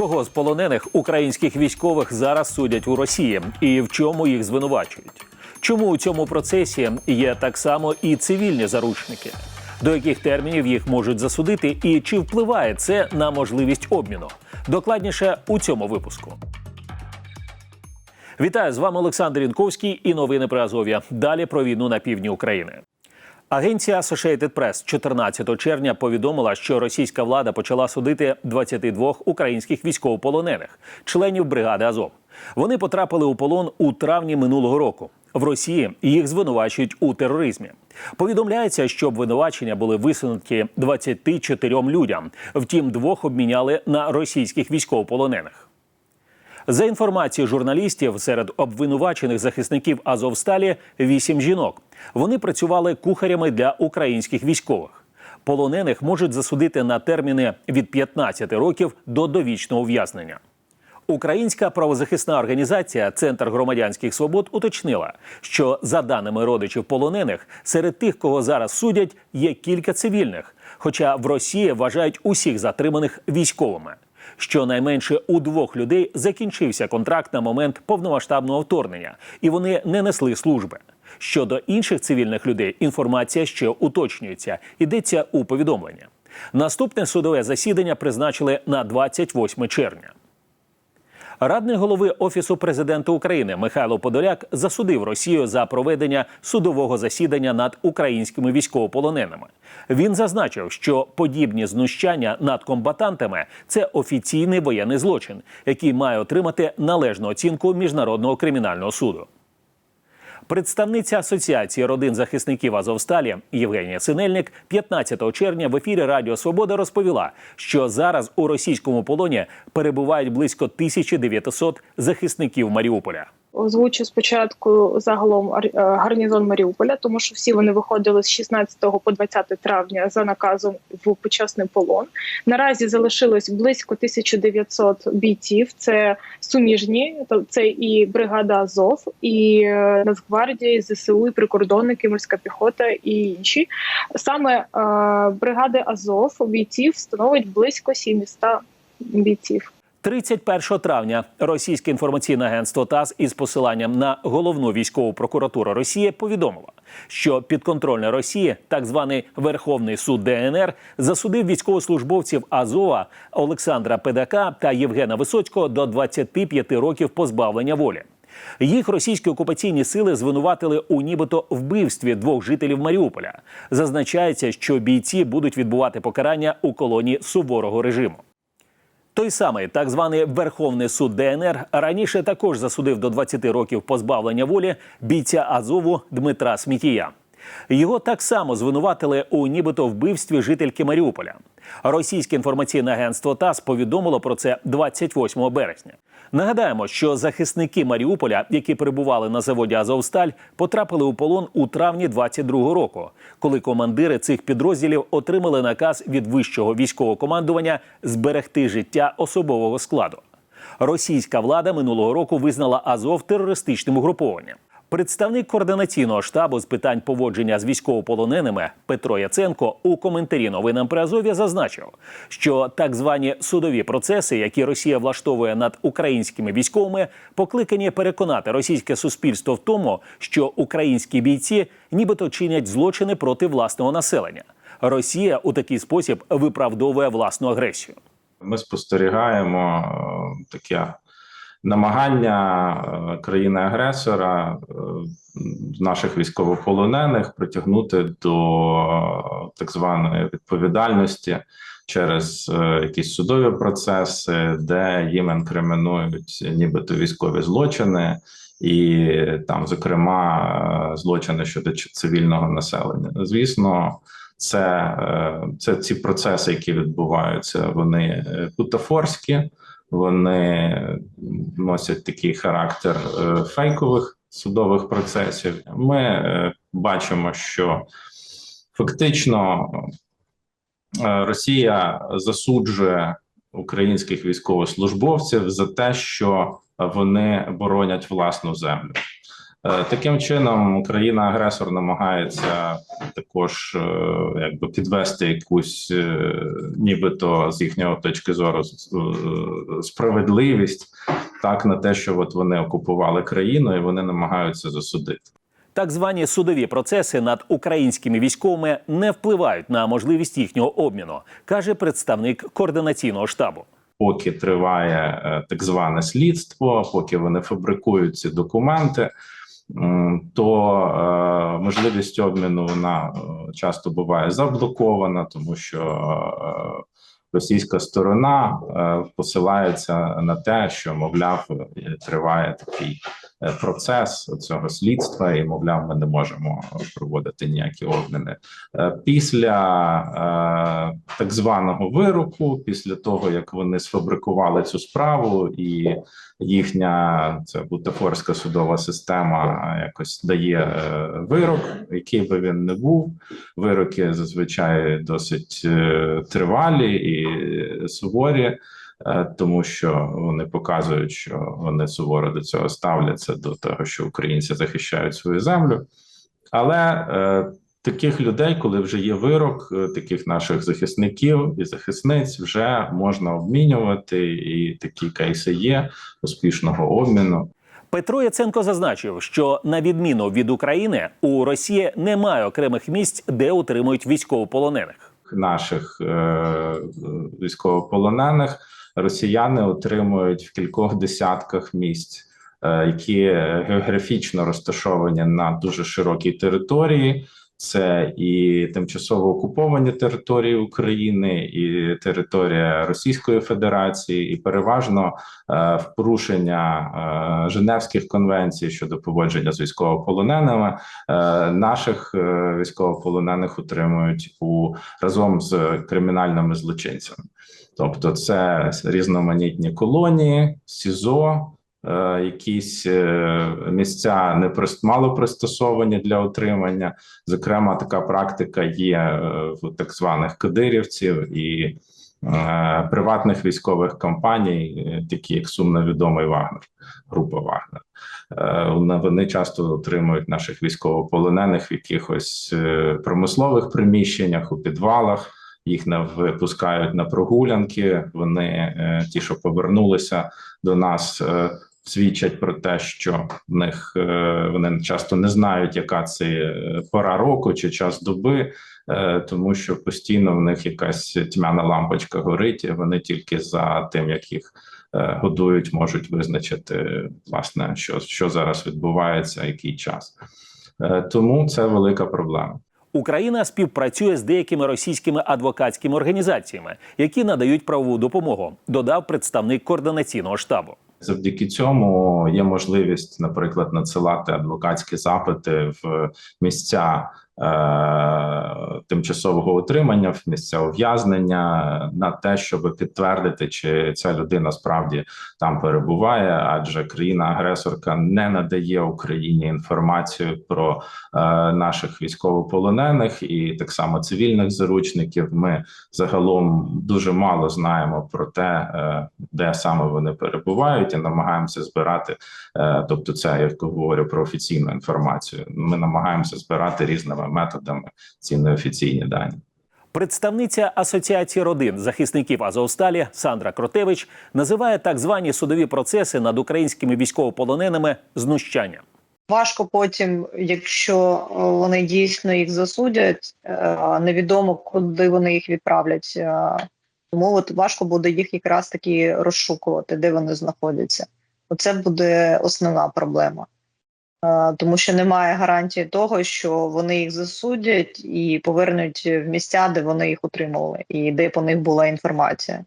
Кого з полонених українських військових зараз судять у Росії і в чому їх звинувачують? Чому у цьому процесі є так само і цивільні заручники? До яких термінів їх можуть засудити, і чи впливає це на можливість обміну? Докладніше у цьому випуску. Вітаю з вами Олександр Інковський і новини про Азов'я. Далі про війну на півдні України. Агенція Associated Press 14 червня повідомила, що російська влада почала судити 22 українських військовополонених, членів бригади Азов. Вони потрапили у полон у травні минулого року. В Росії їх звинувачують у тероризмі. Повідомляється, що обвинувачення були висунуті 24 людям. Втім, двох обміняли на російських військовополонених. За інформацією журналістів, серед обвинувачених захисників Азовсталі вісім жінок. Вони працювали кухарями для українських військових. Полонених можуть засудити на терміни від 15 років до довічного ув'язнення. Українська правозахисна організація Центр громадянських свобод уточнила, що за даними родичів полонених, серед тих, кого зараз судять, є кілька цивільних. Хоча в Росії вважають усіх затриманих військовими. Щонайменше у двох людей закінчився контракт на момент повномасштабного вторгнення, і вони не несли служби. Щодо інших цивільних людей, інформація ще уточнюється. Йдеться у повідомлення. Наступне судове засідання призначили на 28 червня. Радник голови Офісу президента України Михайло Подоляк засудив Росію за проведення судового засідання над українськими військовополоненими. Він зазначив, що подібні знущання над комбатантами це офіційний воєнний злочин, який має отримати належну оцінку міжнародного кримінального суду. Представниця Асоціації родин захисників Азовсталі Євгенія Синельник 15 червня в ефірі Радіо Свобода розповіла, що зараз у російському полоні перебувають близько 1900 захисників Маріуполя. Озвучу спочатку загалом е, гарнізон Маріуполя, тому що всі вони виходили з 16 по 20 травня за наказом в почесний полон. Наразі залишилось близько 1900 бійців. Це суміжні, це і бригада Азов, і е, Нацгвардія, і ЗСУ, і прикордонники, морська піхота і інші. Саме е, бригади Азов бійців становить близько 700 бійців. 31 травня російське інформаційне агентство ТАСС із посиланням на головну військову прокуратуру Росії повідомило, що підконтрольна Росії, так званий Верховний суд ДНР, засудив військовослужбовців Азова Олександра Педака та Євгена Висоцького до 25 років позбавлення волі. Їх російські окупаційні сили звинуватили у нібито вбивстві двох жителів Маріуполя. Зазначається, що бійці будуть відбувати покарання у колонії суворого режиму. Той самий так званий Верховний суд ДНР раніше також засудив до 20 років позбавлення волі бійця Азову Дмитра Смітія. Його так само звинуватили у нібито вбивстві жительки Маріуполя. Російське інформаційне агентство ТАСС повідомило про це 28 березня. Нагадаємо, що захисники Маріуполя, які перебували на заводі Азовсталь, потрапили у полон у травні 22 року, коли командири цих підрозділів отримали наказ від вищого військового командування зберегти життя особового складу. Російська влада минулого року визнала Азов терористичним угрупованням. Представник координаційного штабу з питань поводження з військовополоненими Петро Яценко у коментарі новинам при Азов'я зазначив, що так звані судові процеси, які Росія влаштовує над українськими військовими, покликані переконати російське суспільство в тому, що українські бійці нібито чинять злочини проти власного населення. Росія у такий спосіб виправдовує власну агресію. Ми спостерігаємо е, таке намагання е, країни-агресора е, наших військовополонених притягнути до е, так званої відповідальності через якісь судові процеси, де їм інкримінують нібито військові злочини. І там, зокрема, злочини щодо цивільного населення. Звісно, це, е, це ці процеси, які відбуваються, вони е, бутафорські, вони носять такий характер е, фейкових судових процесів. Ми бачимо, що фактично Росія засуджує українських військовослужбовців за те, що вони боронять власну землю. Е, Таким чином, країна-агресор намагається також е, якби підвести якусь, е, нібито з їхнього точки зору, справедливість так на те, що от вони окупували країну і вони намагаються засудити. Так звані судові процеси над українськими військовими не впливають на можливість їхнього обміну, каже представник координаційного штабу. поки триває так зване слідство, поки вони фабрикують ці документи, то е, можливість обміну вона е, часто буває заблокована, тому що е, російська сторона посилається на те, що мовляв триває такий процес цього слідства, і мовляв, ми не можемо проводити ніякі обміни. Е, Після е, так званого вироку, після того як вони сфабрикували цю справу, і їхня це бутафорська судова система якось дає е, вирок, який би він не був. Вироки зазвичай досить е, тривалі і суворі. Е, Тому що вони показують, що вони суворо до цього ставляться до того, що українці захищають свою землю. Але е, таких людей, коли вже є вирок, е, таких наших захисників і захисниць, вже можна обмінювати, і такі кейси є успішного обміну. Петро Яценко зазначив, що на відміну від України у Росії немає окремих місць, де утримують військовополонених. Наших е, військовополонених росіяни отримують в кількох десятках місць, е, які географічно розташовані на дуже широкій території. Це і тимчасово окуповані території України, і територія Російської Федерації, і переважно е, порушення е, Женевських конвенцій щодо поводження з військовополоненими е, наших е, військовополонених утримують у разом з кримінальними злочинцями. Тобто, це різноманітні колонії, СІЗО, якісь е, місця не мало пристосовані для отримання. Зокрема, така практика є е, в так званих кадирівців і е, приватних військових компаній, е, такі як сумно відомий Вагнер, група Вагнер. Е, Вони часто отримують наших військовополонених в якихось е, промислових приміщеннях у підвалах. Їх не випускають на прогулянки. Вони е, ті, що повернулися до нас, е, свідчать про те, що в них е, вони часто не знають, яка це е, пора року чи час доби, е, тому що постійно в них якась тьмяна лампочка горить. і Вони тільки за тим, як їх годують, можуть визначити власне, що, що зараз відбувається, який час. Тому це велика проблема. Україна співпрацює з деякими російськими адвокатськими організаціями, які надають правову допомогу. Додав представник координаційного штабу. Завдяки цьому є можливість, наприклад, надсилати адвокатські запити в місця тимчасового утримання, в місця ув'язнення на те, щоб підтвердити, чи ця людина справді там перебуває, адже країна-агресорка не надає Україні інформацію про е, наших військовополонених і так само цивільних заручників. Ми загалом дуже мало знаємо про те, е, де саме вони перебувають, і намагаємося збирати. е, Тобто, це я говорю про офіційну інформацію. Ми намагаємося збирати різними методами ці неофіційні дані. Представниця Асоціації родин захисників Азовсталі Сандра Кротевич називає так звані судові процеси над українськими військовополоненими знущанням. Важко потім, якщо е, вони дійсно їх засудять, е, невідомо куди вони їх відправлять. Е, Тому от важко буде їх якраз таки розшукувати, де вони знаходяться. Оце буде основна проблема, тому що немає гарантії того, що вони їх засудять і повернуть в місця, де вони їх утримували, і де по них була інформація.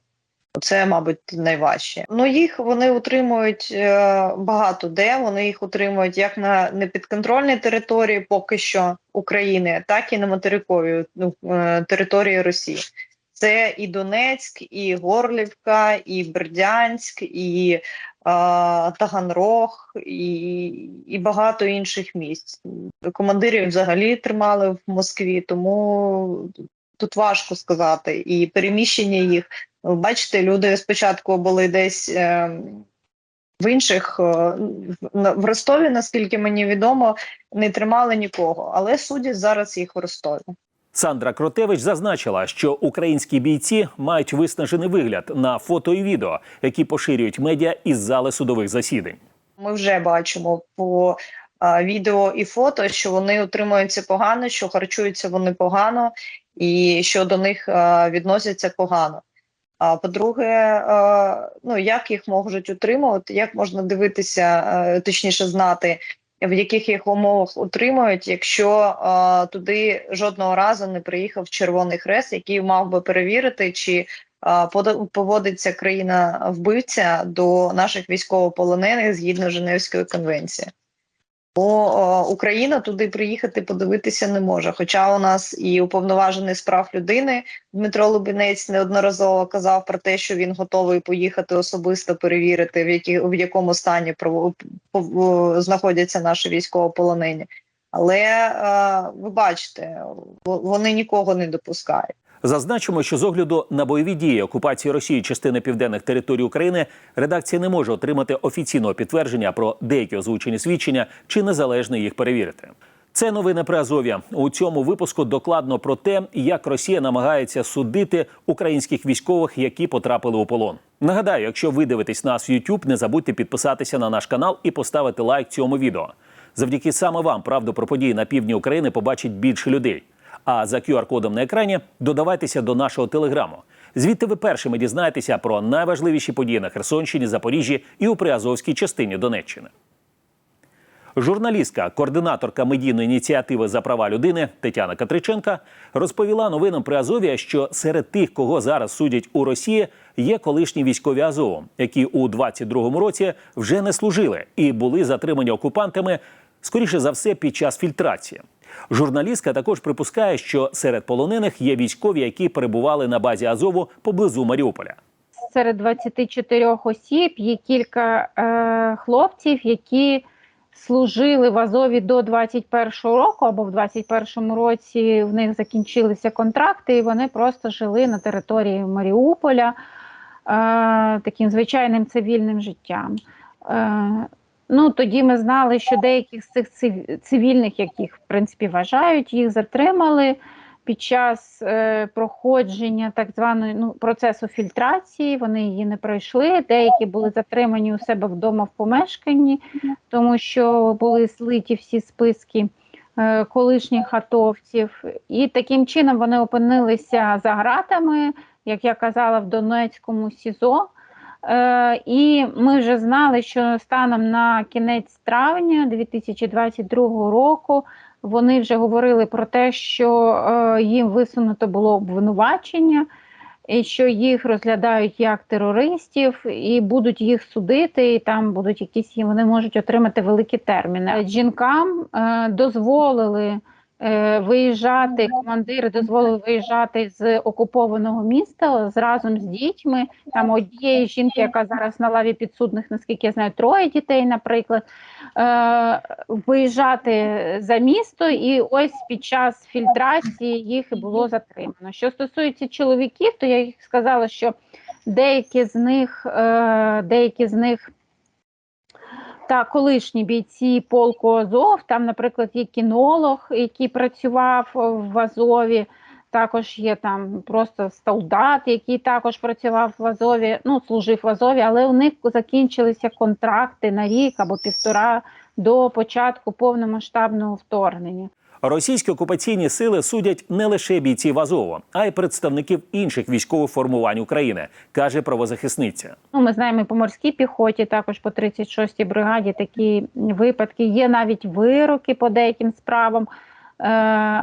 Це, мабуть, найважче. Ну їх вони утримують е, багато де. Вони їх утримують як на непідконтрольній території, поки що України, так і на материковій ну, е, території Росії. Це і Донецьк, і Горлівка, і Бердянськ, і Таганрог, і, і багато інших місць. Командирів взагалі тримали в Москві, тому тут важко сказати. І переміщення їх. Бачите, люди спочатку були десь е, В інших е, в- в Ростові, наскільки мені відомо, не тримали нікого, але судять зараз їх в Ростові. Сандра Кротевич зазначила, що українські бійці мають виснажений вигляд на фото і відео, які поширюють медіа із зали судових засідань. Ми вже бачимо по відео і фото, що вони утримуються погано, що харчуються вони погано, і що до них відносяться погано. А по-друге, ну як їх можуть утримувати, як можна дивитися, точніше знати, в яких їх умовах утримують, якщо е, туди жодного разу не приїхав Червоний Хрест, який мав би перевірити, чи е, поводиться країна вбивця до наших військовополонених згідно Женевської конвенції. Бо е, Україна туди приїхати подивитися не може. Хоча у нас і уповноважений з прав людини Дмитро Лубінець неодноразово казав про те, що він готовий поїхати особисто перевірити, в які в якому стані знаходяться наші військовополонені. Але е, ви бачите, вони нікого не допускають. Зазначимо, що з огляду на бойові дії окупації Росії частини південних територій України редакція не може отримати офіційного підтвердження про деякі озвучені свідчення чи незалежно їх перевірити. Це новини про Азов'я. У цьому випуску докладно про те, як Росія намагається судити українських військових, які потрапили у полон. Нагадаю, якщо ви дивитесь нас в YouTube, не забудьте підписатися на наш канал і поставити лайк цьому відео. Завдяки саме вам правду про події на півдні України побачить більше людей. А за QR-кодом на екрані додавайтеся до нашого телеграму. Звідти ви першими дізнаєтеся про найважливіші події на Херсонщині, Запоріжжі і у Приазовській частині Донеччини. Журналістка, координаторка медійної ініціативи за права людини Тетяна Катриченка розповіла новинам при Азові, що серед тих, кого зараз судять у Росії, є колишні військові Азову, які у 22-му році вже не служили і були затримані окупантами, скоріше за все, під час фільтрації. Журналістка також припускає, що серед полонених є військові, які перебували на базі Азову поблизу Маріуполя. серед 24 осіб є кілька е, хлопців, які служили в Азові до 21-го року, або в 21-му році в них закінчилися контракти, і вони просто жили на території Маріуполя е, таким звичайним цивільним життям. Е, ну, тоді ми знали, що деяких з цих цивільних, яких в принципі вважають, їх затримали під час е, проходження так званої ну, процесу фільтрації. Вони її не пройшли. Деякі були затримані у себе вдома в помешканні, тому що були злиті всі списки е, колишніх атовців. І таким чином вони опинилися за ґратами, як я казала, в Донецькому СІЗО. Е, і ми вже знали, що станом на кінець травня 2022 року вони вже говорили про те, що е, їм висунуто було обвинувачення, і що їх розглядають як терористів, і будуть їх судити, і там будуть якісь вони можуть отримати великі терміни. Жінкам е, дозволили е, виїжджати, командири дозволили виїжджати з окупованого міста з разом з дітьми. Там однієї жінки, яка зараз на лаві підсудних, наскільки я знаю, троє дітей, наприклад, е, виїжджати за місто, і ось під час фільтрації їх було затримано. Що стосується чоловіків, то я їх сказала, що деякі з них, е, деякі з них. Та колишні бійці полку Азов, там, наприклад, є кінолог, який працював в Азові. Також є там просто солдат, який також працював в Азові, ну служив в Азові, але у них закінчилися контракти на рік або півтора до початку повномасштабного вторгнення. Російські окупаційні сили судять не лише бійців Азову, а й представників інших військових формувань України, каже правозахисниця. Ну, ми знаємо по морській піхоті, також по 36-й бригаді такі випадки. Є навіть вироки по деяким справам, е,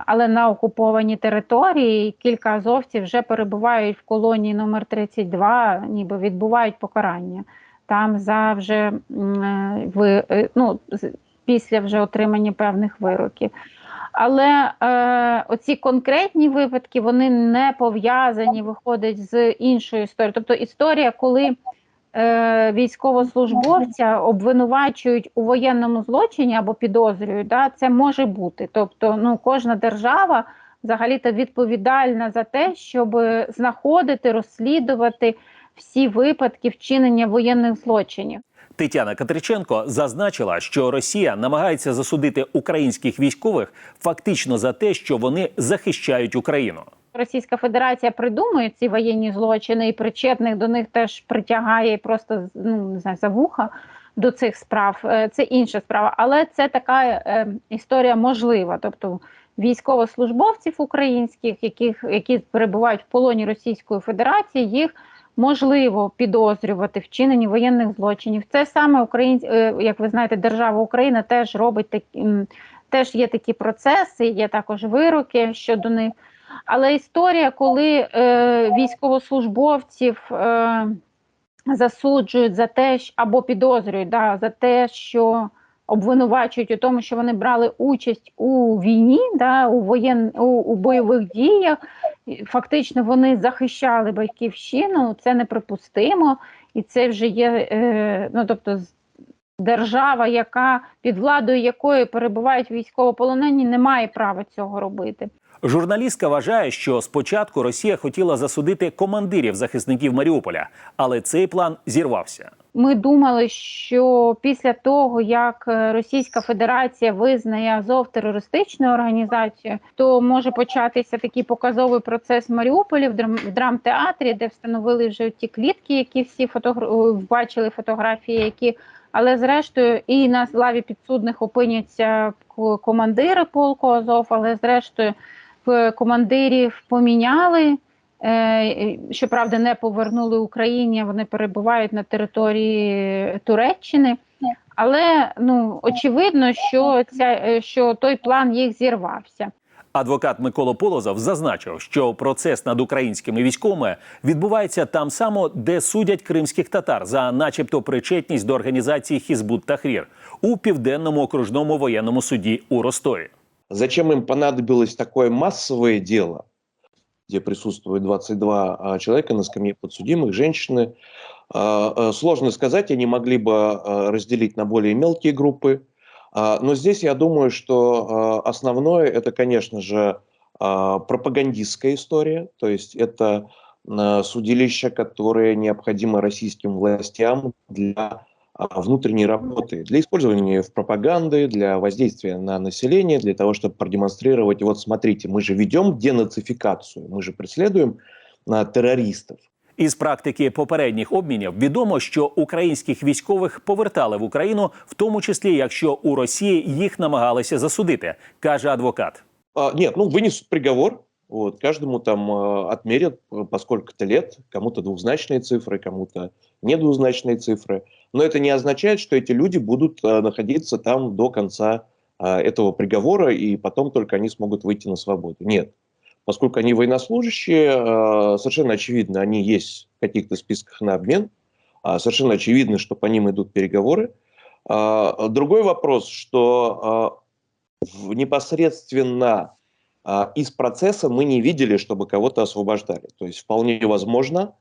але на окупованій території кілька азовців вже перебувають в колонії номер 32, ніби відбувають покарання. Там за вже е, е, ну, після вже отримання певних вироків. Але е, оці конкретні випадки вони не пов'язані, виходить з іншою історією. Тобто історія, коли е, військовослужбовця обвинувачують у воєнному злочині або підозрюють, да, це може бути. Тобто, ну кожна держава взагалі-то відповідальна за те, щоб знаходити, розслідувати всі випадки вчинення воєнних злочинів. Тетяна Катриченко зазначила, що Росія намагається засудити українських військових фактично за те, що вони захищають Україну. Російська Федерація придумує ці воєнні злочини і причетних до них теж притягає і просто ну не знаю за вуха до цих справ. Е, Це інша справа, але це така е, історія можлива. Тобто військовослужбовців українських, яких які перебувають в полоні Російської Федерації, їх можливо підозрювати в вчиненні воєнних злочинів. Це саме українсь, е, як ви знаєте, держава Україна теж робить такі. Теж є такі процеси, є також вироки щодо них. Але історія, коли е, військовослужбовців е, засуджують за те, або підозрюють да, за те, що обвинувачують у тому, що вони брали участь у війні, да, у, воєн, у, у бойових діях, фактично вони захищали батьківщину, це неприпустимо, і це вже є, е, ну тобто, держава, яка під владою якої перебувають військовополонені, не має права цього робити. Журналістка вважає, що спочатку Росія хотіла засудити командирів захисників Маріуполя, але цей план зірвався. Ми думали, що після того, як е, Російська Федерація визнає Азов терористичною організацією, то може початися такий показовий процес в Маріуполі в, драм- драмтеатрі, де встановили вже ті клітки, які всі фотогра... е, бачили фотографії, які але зрештою і на лаві підсудних опиняться командири полку Азов, але зрештою командирів поміняли. Е, Щоправда, не повернули Україні. Вони перебувають на території Туреччини. Але ну очевидно, що ця е, що той план їх зірвався. Адвокат Микола Полозов зазначив, що процес над українськими військовими відбувається там само, де судять кримських татар за, начебто, причетність до організації Хізбут Тахрір у південному окружному воєнному суді у Ростові. Зачем им понадобилось такое массовое дело, где присутствует 22 а, человека на скамье подсудимых, женщины? А, а, Сложно сказать, они могли бы а, разделить на более мелкие группы. Но здесь я думаю, что основное это, конечно же, пропагандистская история, то есть это судилища, которые необходимы российским властям для внутренней работы, для использования в пропаганды, для воздействия на население, для того, чтобы продемонстрировать, вот смотрите, мы же ведем денацификацию, мы же преследуем а, террористов. Із практики попередніх обмінів відомо, що українських військових повертали в Україну, в тому числі якщо у Росії їх намагалися засудити, каже адвокат. А, нет, ну вынесут приговор, Вот, каждому там э, отмерят э, по сколько-то лет, кому-то двузначные цифры, кому-то не двузначные цифры. Но это не означает, что эти люди будут э, находиться там до конца этого приговора, и потом только они смогут выйти на свободу. Нет. Поскольку они военнослужащие, совершенно очевидно, они есть в каких-то списках на обмен, а, совершенно очевидно, что по ним идут переговоры. А, Другой вопрос, что непосредственно из процесса мы не видели, чтобы кого-то освобождали. То есть вполне возможно,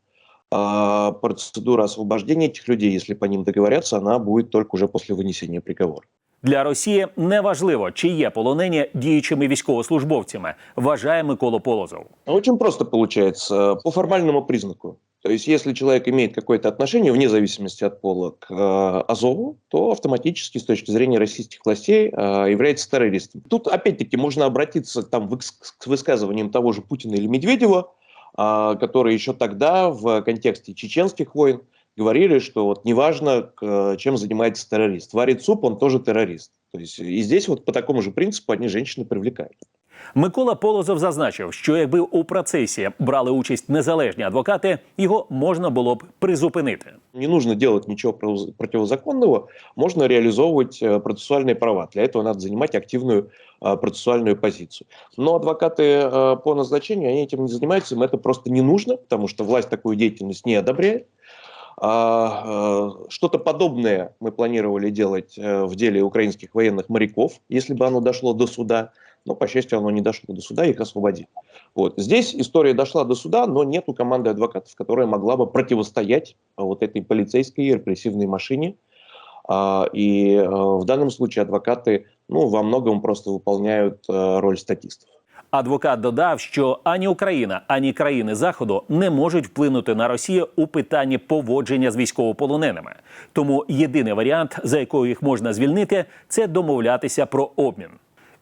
а, процедура освобождения этих людей, если по ним договорятся, она будет только уже после вынесения приговора. Для Росії неважливо, чи є полонені діючими військовослужбовцями, вважає Микола Полозов. Очень просто получается, по формальному признаку. То есть, если человек имеет какое-то отношение, вне зависимости от пола, к э, Азову, то автоматически, с точки зрения российских властей, э, является террористом. Тут, опять-таки, можно обратиться там, выс- к высказываниям того же Путина или Медведева, а, которые еще тогда в контексте чеченских войн говорили, что вот неважно, чем занимается террорист. Варит суп, он тоже террорист. То есть и здесь вот по такому же принципу они женщины привлекают. Микола Полозов зазначив, що якби у процесі брали участь незалежні адвокати, його можна було б призупинити. Не нужно делать ничего противозаконного, можно реализовывать э, процессуальные права. Для этого надо занимать активную э, процессуальную позицию. Но адвокаты э, по назначению, они этим не занимаются, им это просто не нужно, потому что власть такую деятельность не одобряет. А, Что-то подобное мы планировали делать в деле украинских военных моряков, если бы оно дошло до суда. Но, по счастью, оно не дошло до суда, их освободили. Вот. Здесь история дошла до суда, но нету команды адвокатов, которая могла бы противостоять а, вот этой полицейской репрессивной машине. А, И а, в данном случае адвокаты ну, во многом просто выполняют а, роль статистов. Адвокат додав, що ані Україна, ані країни Заходу не можуть вплинути на Росію у питанні поводження з військовополоненими. Тому єдиний варіант, за якою їх можна звільнити, це домовлятися про обмін.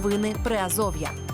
Новини Приазов'я.